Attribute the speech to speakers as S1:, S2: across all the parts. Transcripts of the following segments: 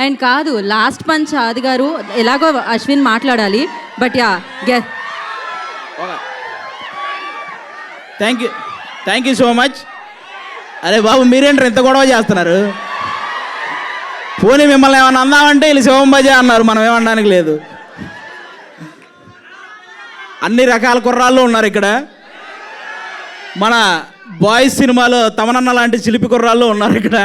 S1: And కాదు last punch ఆది గారు ఎలాగో అశ్విన్ మాట్లాడాలి but yeah guess
S2: thank you thank you so much. అరే బాబు మీరేంటారు ఇంత గొడవ చేస్తున్నారు? పోనీ మిమ్మల్ని ఏమన్నా అందామంటే వీళ్ళు శివంబజే అన్నారు మనం ఏమనడానికి లేదు. అన్ని రకాల కుర్రాళ్ళు ఉన్నారు ఇక్కడ. మన బాయ్స్ సినిమాలో తమనన్న లాంటి చిలిపి కుర్రాళ్ళు ఉన్నారు ఇక్కడ.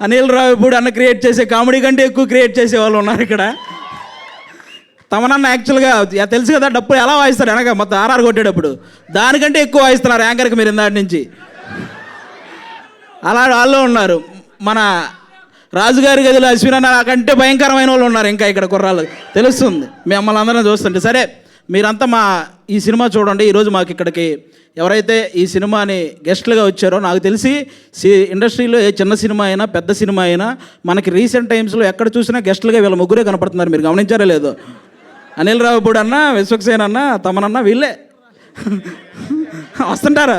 S2: అనిల్ రావు ఇప్పుడు అన్న క్రియేట్ చేసే కామెడీ కంటే ఎక్కువ క్రియేట్ చేసే వాళ్ళు ఉన్నారు ఇక్కడ. తమనన్న యాక్చువల్గా తెలుసు కదా డప్పులు ఎలా వాయిస్తారు వెనక? మొత్తం ఆర్ఆర్ కొట్టేటప్పుడు. దానికంటే ఎక్కువ వాయిస్తున్నారు యాంకర్కి మీరు ఇందాటి నుంచి. అలా వాళ్ళు ఉన్నారు. మన రాజుగారి గదిలో అశ్విన్ కంటే భయంకరమైన వాళ్ళు ఉన్నారు ఇంకా ఇక్కడ కుర్రాళ్ళు. తెలుస్తుంది. మిమ్మల్ని అందరం చూస్తుంటే. సరే మీరంతా మా ఈ సినిమా చూడండి. ఈరోజు మాకు ఇక్కడికి ఎవరైతే ఈ సినిమాని గెస్ట్లుగా వచ్చారో నాకు తెలిసి సి ఇండస్ట్రీలో ఏ చిన్న సినిమా అయినా పెద్ద సినిమా అయినా మనకి రీసెంట్ టైమ్స్లో ఎక్కడ చూసినా గెస్ట్లుగా వీళ్ళ ముగ్గురే కనపడుతున్నారు. మీరు గమనించారో లేదో? అనిల్ రావుపూడి అన్న విశ్వక్సేన్ అన్న తమనన్న వీళ్ళే. వస్తుంటారు.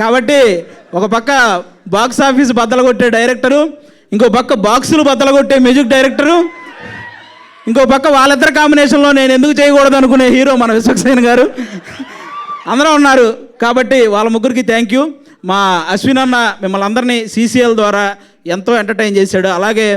S2: కాబట్టి ఒక పక్క బాక్స్ ఆఫీస్ బద్దలు కొట్టే డైరెక్టరు ఇంకో పక్క బాక్సులు బద్దలు కొట్టే మ్యూజిక్ డైరెక్టరు ఇంకో పక్క వాళ్ళిద్దరి కాంబినేషన్లో నేను ఎందుకు చేయకూడదు అనుకునే హీరో మన విశ్వక్సేన్ గారు. అందరూ ఉన్నారు. కాబట్టి వాళ్ళ ముగ్గురికి థ్యాంక్ యూ మా అశ్విన్ అన్న మిమ్మల్ని అందరినీ సీసీఎల్ ద్వారా ఎంతో ఎంటర్టైన్ చేశాడు. అలాగే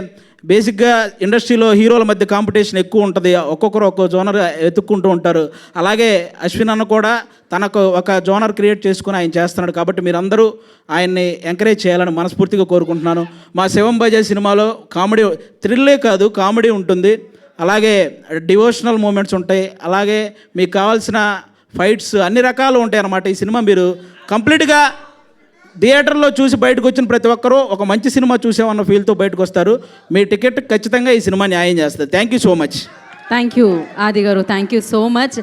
S2: బేసిక్గా ఇండస్ట్రీలో హీరోల మధ్య కాంపిటీషన్ ఎక్కువ ఉంటుంది. ఒక్కొక్కరు ఒక్కో జోనర్ వెతుక్కుంటూ ఉంటారు. అలాగే అశ్విన్ అన్న కూడా తనకు ఒక జోనర్ క్రియేట్ చేసుకుని ఆయన చేస్తున్నాడు. కాబట్టి మీరందరూ ఆయన్ని ఎంకరేజ్ చేయాలని మనస్ఫూర్తిగా కోరుకుంటున్నాను. మా శివం బజే సినిమాలో కామెడీ థ్రిల్లే కాదు కామెడీ ఉంటుంది. అలాగే డివోషనల్ మూమెంట్స్ ఉంటాయి అలాగే మీకు కావాల్సిన ఫైట్స్ అన్ని రకాలు ఉంటాయి అన్నమాట ఈ సినిమా మీరు. కంప్లీట్గా థియేటర్లో చూసి బయటకు వచ్చిన ప్రతి ఒక్కరూ ఒక మంచి సినిమా చూసామన్న ఫీల్తో బయటకు వస్తారు. మీ టికెట్ ఖచ్చితంగా ఈ సినిమా న్యాయం చేస్తుంది. Thank you so much.
S1: Thank you Adi garu. Thank you so much